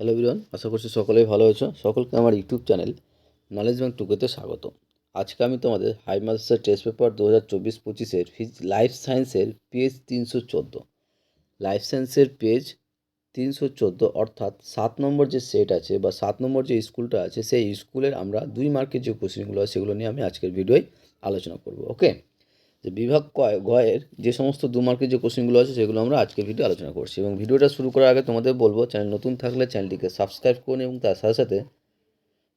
Hello বিরন আশা করছি সকলেই ভালো আছো। সকলকে আমার ইউটিউব চ্যানেল নলেজ ব্যাংক টুকেতে স্বাগত আজকে আমি তোমাদের হাই মাস্টার টেস্ট পেপার দু হাজার চব্বিশ পঁচিশের ফিজ লাইফ সায়েন্সের পেজ তিনশো চোদ্দ। লাইফ সায়েন্সের পেজ তিনশো চোদ্দ, অর্থাৎ সাত নম্বর যে সেট আছে বা সাত নম্বর যে স্কুলটা আছে, সেই স্কুলের আমরা দুই মার্কের যে কোশ্চেনগুলো আছে, সেগুলো নিয়ে আমি আজকের ভিডিওয় আলোচনা করব ওকে যে বিভাগ কয় গয়ের যে সমস্ত দু মার্কের যে কোশ্চেনগুলো আছে, সেগুলো আমরা আজকের ভিডিও আলোচনা করছি। এবং ভিডিওটা শুরু করার আগে তোমাদের বলব চ্যানেল নতুন থাকলে চ্যানেলটিকে সাবস্ক্রাইব করুন এবং তার সাথে সাথে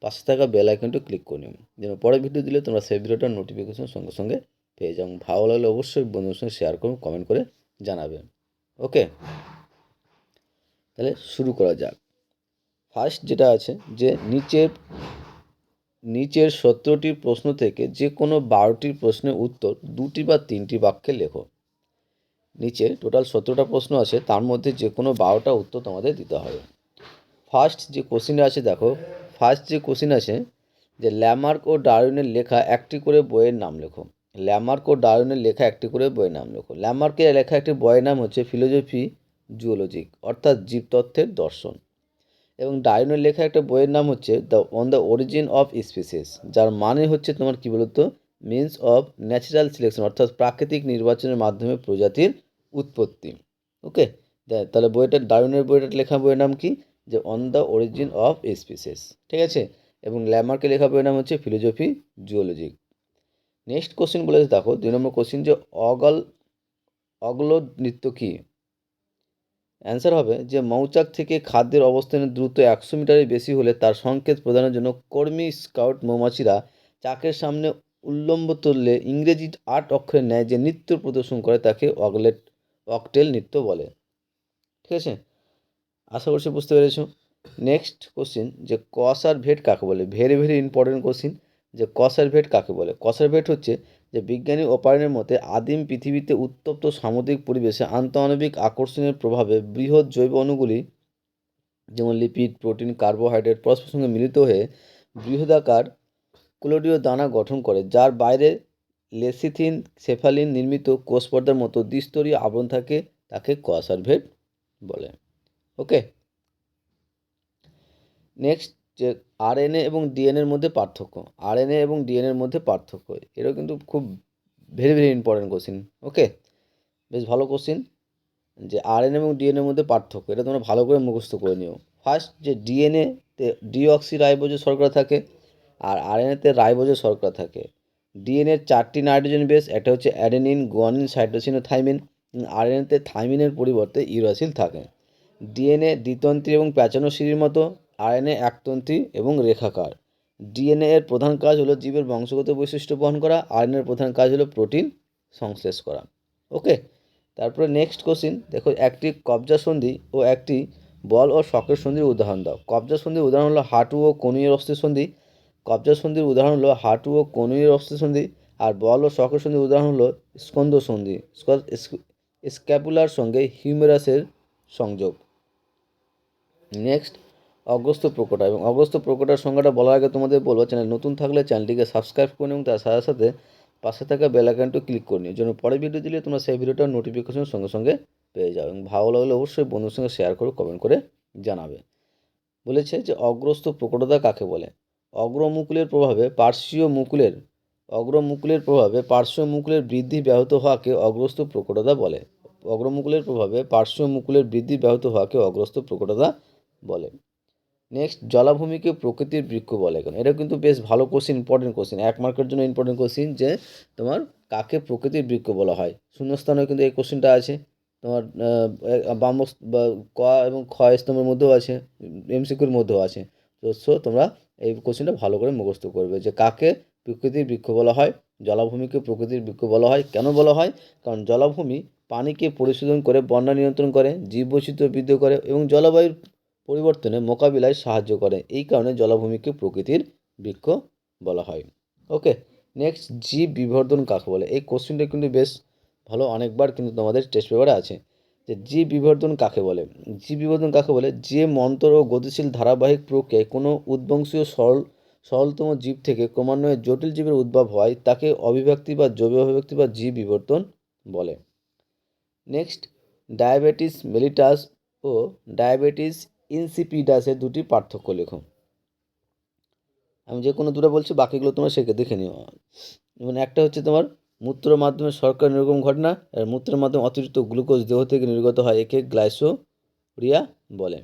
পাশে থাকা বেল আইকনটি ক্লিক করে নিন যেন পরে ভিডিও দিলে তোমরা সেই ভিডিওটার নোটিফিকেশন সঙ্গে সঙ্গে পেয়ে যাও। ভালো লাগলে অবশ্যই বন্ধুদের সঙ্গে শেয়ার করুন কমেন্ট করে জানাবেন ওকে তাহলে শুরু করা যাক। ফার্স্ট যেটা আছে, যে নিচের নিচের সতেরোটি প্রশ্ন থেকে যে কোনো বারোটির প্রশ্নের উত্তর দুটি বা তিনটি বাক্যে লেখো। নিচে টোটাল সতেরোটা প্রশ্ন আছে, তার মধ্যে যে কোনো বারোটা উত্তর তোমাদের দিতে হবে। ফার্স্ট যে কোশ্চিন আছে দেখো, ফার্স্ট যে কোশ্চিন আছে যে ল্যামার্ক ও ডারউইনের লেখা একটি করে বইয়ের নাম লেখো। ল্যামার্ক ও ডারউইনের লেখা একটি করে বইয়ের নাম লেখো। ল্যামার্কের লেখা একটি বইয়ের নাম হচ্ছে ফিলোজফি জুওলজিক, অর্থাৎ জীবতত্ত্বের দর্শন। এবং ডায়নের লেখা একটা বইয়ের নাম হচ্ছে the on the origin of species যার মানে হচ্ছে তোমার কী বলতো? মিন্স অফ ন্যাচারাল সিলেকশন অর্থাৎ প্রাকৃতিক নির্বাচনের মাধ্যমে প্রজাতির উৎপত্তি। ওকে তাহলে বইটা, ডায়নের বইটার লেখা বইয়ের নাম কি? যে on the origin of species ঠিক আছে? এবং ল্যামার্কে লেখা বইয়ের নাম হচ্ছে ফিলোজফি জুওলজি নেক্সট কোশ্চিন বলেছে, দেখো, দুই নম্বর কোশ্চিন যে, অগল অগল নৃত্য কী? অ্যান্সার হবে যে মৌচাক থেকে খাদ্যের অবস্থানের দ্রুত একশো মিটারের বেশি হলে তার সংকেত প্রদানের জন্য কর্মী, স্কাউট, মৌমাছিরা চাকের সামনে উল্লম্ব তুললে ইংরেজি আট অক্ষরের ন্যায় যে নৃত্য প্রদর্শন করে তাকে অগলেট অকটেল নৃত্য বলে। ঠিক আছে? আশা করছি বুঝতে পেরেছ। নেক্সট কোশ্চিন যে কস আর ভেট কাকে বলে? ভেরি ভেরি ইম্পর্টেন্ট কোশ্চিন যে কস আর ভেট কাকে বলে? কস আর ভেট হচ্ছে যে বিজ্ঞানী ওপায়নের মতে, আদিম পৃথিবীতে উত্তপ্ত সামুদ্রিক পরিবেশে আন্তঃআণবিক আকর্ষণের প্রভাবে বৃহৎ জৈব অণুগুলি, যেমন লিপিড, প্রোটিন, কার্বোহাইড্রেট পরস্পর সঙ্গে মিলিত হয়ে বৃহদাকার ক্লোডীয় দানা গঠন করে, যার বাইরে লেসিথিন, সেফালিন নির্মিত কোষ পর্দার মতো দ্বিস্তরীয় আবরণ থাকে, তাকে কোয়াসারভেট বলে। ওকে। নেক্সট যে আরএনএ এবং ডিএনএর মধ্যে পার্থক্য। আরএনএ এবং ডিএনএর মধ্যে পার্থক্য। এটাও কিন্তু খুব very very important question okay বেশ ভালো কোশ্চিন যে আরএনএ এবং ডিএনএর মধ্যে পার্থক্য, এটা তোমরা ভালো করে মুখস্থ করে নিও। ফার্স্ট যে ডিএনএতে ডিঅক্সি রাইবোজের শর্করা থাকে আর আরএনএতে রাইবোজের শর্করা থাকে। ডিএনএর চারটি নাইট্রোজেন বেস একটা হচ্ছে অ্যাডেনিন গুয়ানিন সাইটোসিন ও থাইমিন আরএনএতে থাইমিনের পরিবর্তে ইউরাসিল থাকে। ডিএনএ দ্বিতন্ত্রী এবং প্যাচানো সিঁড়ির মতো। আরএনএ, একতন্ত্রী এবং রেখাকার। ডিএনএ এর প্রধান কাজ হলো জীবের বংশগত বৈশিষ্ট্য বহন করা আরএনএর প্রধান কাজ হলো প্রোটিন সংশ্লেষ করা। ওকে, তারপরে নেক্সট কোশ্চিন, দেখো একটি কবজা সন্ধি ও একটি বল ও শকের সন্ধির উদাহরণ দাও। কবজা সন্ধির উদাহরণ হলো হাঁটু ও কনুইয়ের অস্থির সন্ধি। কবজা সন্ধির উদাহরণ হলো হাঁটু ও কনুইয়ের অস্থির সন্ধি। আর বল ও শকের সন্ধির উদাহরণ হলো স্কন্দ সন্ধি স্ক্যাপুলার সঙ্গে হিউমেরাসের সংযোগ। নেক্সট অগ্রস্ত প্রকটা। এবং অগ্রস্ত প্রকটার সংখ্যাটা বলার আগে তোমাদের বলব, চ্যানেল নতুন থাকলে চ্যানেলটিকে সাবস্ক্রাইব করুন এবং তার সাথে সাথে পাশে থাকা বেল আইকনটি ক্লিক করে নিও, যেন পরে ভিডিও দিলে তোমরা সেই ভিডিওটার নোটিফিকেশন সঙ্গে সঙ্গে পেয়ে যাও। এবং ভালো লাগলে অবশ্যই বন্ধুর সঙ্গে শেয়ার করে কমেন্ট করে জানাবে। বলেছে যে অগ্রস্ত প্রকটতা কাকে বলে? অগ্রমুকুলের প্রভাবে পার্শ্বীয় মুকুলের, অগ্রমুকুলের প্রভাবে পার্শ্ব মুকুলের বৃদ্ধি ব্যাহত হওয়াকে অগ্রস্ত প্রকটতা বলে। অগ্রমুকুলের প্রভাবে পার্শ্ব মুকুলের বৃদ্ধি ব্যাহত হওয়াকে অগ্রস্ত প্রকটতা বলে। নেক্সট জলাভূমিকে প্রকৃতির বৃক্ষ বলে কেন এটা কিন্তু বেশ ভালো কোশ্চিন ইম্পর্টেন্ট কোশ্চিন এক মার্কের জন্য ইম্পর্টেন্ট কোশ্চিন যে, তোমার কাকে প্রকৃতির বৃক্ষ বলা হয়? শূন্যস্থানেও কিন্তু এই কোশ্চিনটা আছে। তোমার বাম ক এবং খ স্তম্ভের মধ্যেও আছে এমসিকিউর মধ্যেও আছে। তো সো তোমরা এই কোশ্চিনটা ভালো করে মুখস্থ করবে যে, কাকে প্রকৃতির বৃক্ষ বলা হয়? জলাভূমিকে প্রকৃতির বৃক্ষ বলা হয়? কেন বলা হয়? কারণ জলাভূমি পানিকে পরিশোধন করে, বন্যা নিয়ন্ত্রণ করে, জীববৈচিত্র্য বৃদ্ধি করে এবং জলবায়ুর পরিবর্তনে মোকাবিলায় সাহায্য করে। এই কারণে জলাভূমিকে প্রকৃতির বৃক্ষ বলা হয়। ওকে নেক্সট জীব বিবর্ধন কাকে বলে? এই কোশ্চেনটা কিন্তু বেশ ভালো, অনেকবার কিন্তু তোমাদের টেস্ট পেপারে আছে। যে জীব বিবর্ধন কাকে বলে? জীব বিবর্ধন কাকে বলে? যে মন্তর ও গতিশীল ধারাবাহিক প্রক্রিয়ায় কোনো উদ্বংশীয় সরল, সরলতম জীব থেকে ক্রমান্বয়ে জটিল জীবের উদ্ভব হয়, তাকে অভিব্যক্তি বা জৈব অভিব্যক্তি বা জীব বিবর্তন বলে। নেক্সট ডায়াবেটিস মেলিটাস ও ডায়াবেটিস ইনসিপিডাসের দুটি পার্থক্য লেখো। আমি যে কোনো দুটো বলছি, বাকিগুলো তোমরা শেখে দেখে নিও। যেমন একটা হচ্ছে তোমার মূত্রের মাধ্যমে শর্করা নির্গম ঘটনা, আর মূত্রের মাধ্যমে অতিরিক্ত গ্লুকোজ দেহ থেকে নির্গত হয়, একে গ্লাইসোরিয়া বলে।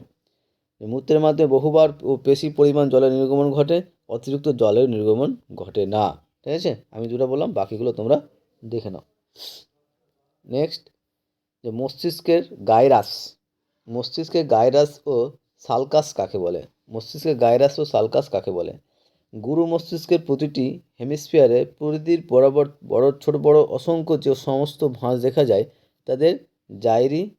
মূত্রের মাধ্যমে বহুবার ও বেশি পরিমাণ জলের নির্গমন ঘটে, অতিরিক্ত জলের নির্গমন ঘটে না। ঠিক আছে? আমি দুটো বললাম, বাকিগুলো তোমরা দেখে নাও। নেক্সট যে মস্তিষ্কের গাইরাস। মস্তিষ্কের গাইরাস ও সালকাস কাকে বলে? মস্তিষ্কে গাইরাস ও সালকাস কাকে বলে? গুরু মস্তিষ্কের প্রতিটি হেমিস্ফিয়ারে পরিধির বরাবর বড়, ছোট, বড়, অসংখ্য যে সমস্ত ভাঁজ দেখা যায়, তাদের জাইরি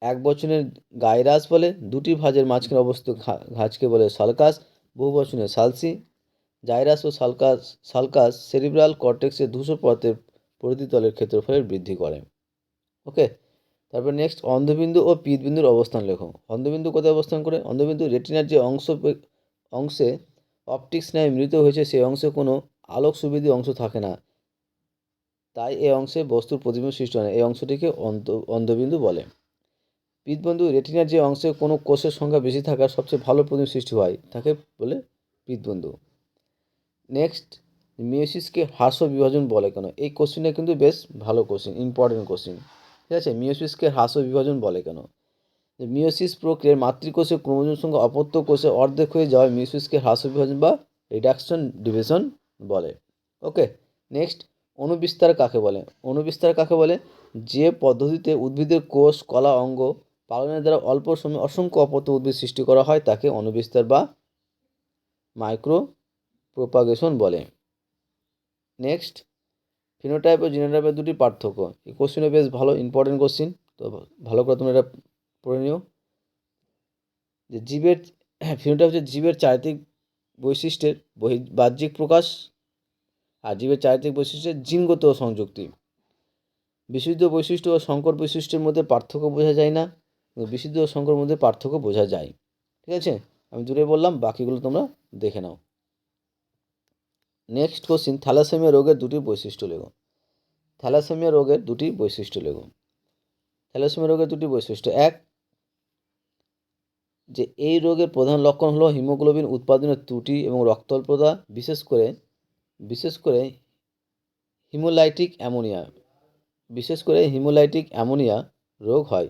এক বচনের গাইরাস বলে, দুটি ভাঁজের মাঝখানে অবস্থিত ঘাজকে বলে সালকাস, বহু বচনে সালসি। জাইরাস ও সালকাস সালকাস সেরিব্রাল কর্টেক্সের ধূসর পথের পরিধিতলের ক্ষেত্রফলের বৃদ্ধি করে। ওকে? তারপর নেক্সট অন্ধবিন্দু ও পিতবিন্দুর অবস্থান লেখো। অন্ধবিন্দু কোথায় অবস্থান করে? অন্ধবিন্দু রেটিনার যে অংশ অংশে অপটিক্স ন্যায় মৃত হয়েছে, সেই অংশে কোনো আলোক সুবিধি অংশ থাকে না। তাই এই অংশে বস্তুর প্রতিবিম্ব সৃষ্টি হয় না। এই অংশটিকে অন্ধ অন্ধবিন্দু বলে। পিতবন্ধু রেটিনার যে অংশে কোনো কোষের সংখ্যা বেশি থাকার সবচেয়ে ভালো প্রতিবিম্ব সৃষ্টি হয়, তাকে বলে পিতবন্ধু। নেক্সট মিওসিসকে হ্রাস বিভাজন বলে কেন? এই কোশ্চেনটা কিন্তু বেশ ভালো কোশ্চেন ইম্পর্টেন্ট কোশ্চেন ঠিক আছে? মিওসিসকে হ্রাস বিভাজন বলে কেন? মিওসিস প্রক্রিয়ার মাতৃকোষে ক্রোমোজোম সংখ্যা অপত্য কোষে অর্ধেক হয়ে যাওয়ায় মিওসিসকে হ্রাস বিভাজন বা রিডাকশন ডিভিশন বলে। ওকে, নেক্সট, অনুবিস্তার কাকে বলে? অনুবিস্তার কাকে বলে? যে পদ্ধতিতে উদ্ভিদের কোষ, কলা, অঙ্গ পালনের দ্বারা অল্প সময়ে অসংখ্য অপত্য উদ্ভিদ সৃষ্টি করা হয় তাকে অনুবিস্তার বা মাইক্রো প্রোপাগেশন বলে। নেক্সট ফিনোটাইপ ও জিনোটাইপের দুটি পার্থক্য। এই কোশ্চেনটা বেশ ভালো ইম্পর্টেন্ট কোশ্চেন তো ভালো করে তোমরা এটা পড়ে নিও। যে জীবের ফিনোটাইপ হচ্ছে জীবের চারিত্রিক বৈশিষ্ট্যের বহি বাহ্যিক প্রকাশ আর জীবের চারিত্রিক বৈশিষ্ট্যের জিনগত সংযুক্তি। বিশুদ্ধ বৈশিষ্ট্য ও সংকর বৈশিষ্ট্যের মধ্যে পার্থক্য বোঝা যায় না বিশুদ্ধ ও সংকর মধ্যে পার্থক্য বোঝা যায়। ঠিক আছে? আমি দূরে বললাম, বাকিগুলো তোমরা দেখে নাও। নেক্সট কোশ্চিন থ্যালাসেমিয়া রোগের দুটি বৈশিষ্ট্য লেখো। থ্যালাসেমিয়া রোগের দুটি বৈশিষ্ট্য লেখো। থ্যালাসেমিয়া রোগের দুটি বৈশিষ্ট্য, এক, যে এই রোগের প্রধান লক্ষণ হলো হিমোগ্লোবিন উৎপাদনের ত্রুটি এবং রক্তল্পতা বিশেষ করে বিশেষ করে হিমোলাইটিক অ্যামোনিয়া, বিশেষ করে হিমোলাইটিক অ্যামোনিয়া রোগ হয়।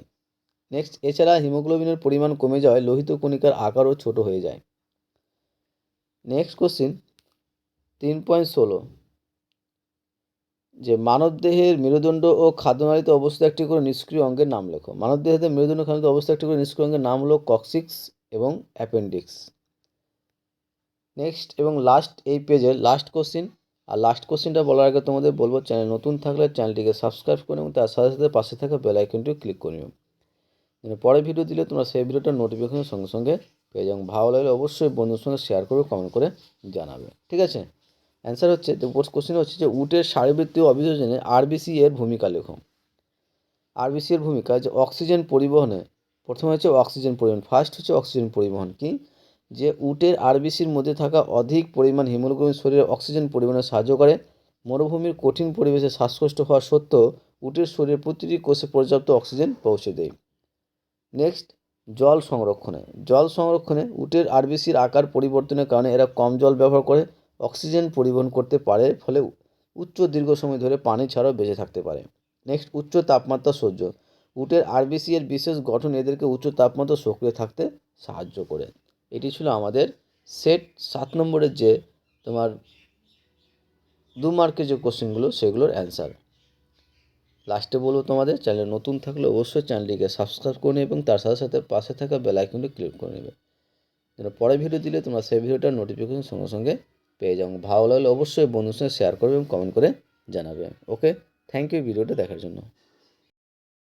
নেক্সট এছাড়া হিমোগ্লোবিনের পরিমাণ কমে যাওয়ায় লোহিত কণিকার আকারও ছোট হয়ে যায়। নেক্সট কোশ্চিন তিন পয়েন্ট ষোলো। যে মানবদেহের মেরুদণ্ড ও খাদ্যনালীতে অবস্থিত একটি করে নিষ্ক্রিয় অঙ্গের নাম লেখো। মানবদেহের মেরুদণ্ড খাদ্যনালীতে অবস্থিত একটি করে নিষ্ক্রিয় অঙ্গের নাম হলো কক্সিক্স এবং অ্যাপেন্ডিক্স। নেক্সট এবং লাস্ট এই পেজের লাস্ট কোশ্চিন। আর লাস্ট কোশ্চিনটা বলার আগে তোমাদের বলব, চ্যানেল নতুন থাকলে চ্যানেলটিকে সাবস্ক্রাইব করে এবং তার সাথে সাথে পাশে থাকা বেল আইকনটি ক্লিক করে নিও। পরে ভিডিও দিলে তোমরা সেই ভিডিওটার নোটিফিকেশন সঙ্গে সঙ্গে পেয়ে যাও। ভালো লাগলে অবশ্যই বন্ধুর সঙ্গে শেয়ার করবে কমেন্ট করে জানাবে। ঠিক আছে? অ্যান্সার হচ্ছে কোশ্চেন হচ্ছে যে, উটের শারীরবৃত্তীয় অভিযোজনে আরবিসি এর ভূমিকা লেখো। আরবিসি এর ভূমিকা যে অক্সিজেন পরিবহনে, প্রথমে হচ্ছে অক্সিজেন পরিবহন ফার্স্ট হচ্ছে অক্সিজেন পরিবহন কি? যে উটের আরবিসির মধ্যে থাকা অধিক পরিমাণ হিমোগ্লোবিন শরীরে অক্সিজেন পরিবহনে সাহায্য করে, মরুভূমির কঠিন পরিবেশে শ্বাসকষ্ট হওয়া সত্ত্বেও উটের শরীরে প্রতিটি কোষে পর্যাপ্ত অক্সিজেন পৌঁছে দেয়। নেক্সট জল সংরক্ষণে। জল সংরক্ষণে উটের আরবিসির আকার পরিবর্তনের কারণে এরা কম জল ব্যবহার করে অক্সিজেন পরিবহন করতে পারে, ফলে উচ্চ দীর্ঘ সময় ধরে পানি ছাড়াও বেঁচে থাকতে পারে। নেক্সট, উচ্চ তাপমাত্রা সহ্য। উটের আরবিসি এর বিশেষ গঠন এদেরকে উচ্চ তাপমাত্রা সক্রিয় থাকতে সাহায্য করে। এটি ছিল আমাদের সেট সাত নম্বরের যে তোমার দু মার্কের যে কোশ্চেনগুলো, সেগুলোর অ্যান্সার। লাস্টে বলব তোমাদের, চ্যানেল নতুন থাকলে অবশ্যই চ্যানেলটিকে সাবস্ক্রাইব করে নেবে এবং তার সাথে সাথে পাশে থাকা বেল আইকনটি ক্লিক করে নেবে। যেন পরে ভিডিও দিলে তোমরা সেই ভিডিওটার নোটিফিকেশন সঙ্গে সঙ্গে পেয়ে যাব ভালো লাগলে অবশ্যই বন্ধুর সঙ্গে শেয়ার করবে এবং কমেন্ট করে জানাবে। ওকে থ্যাংক ইউ ভিডিওটা দেখার জন্য।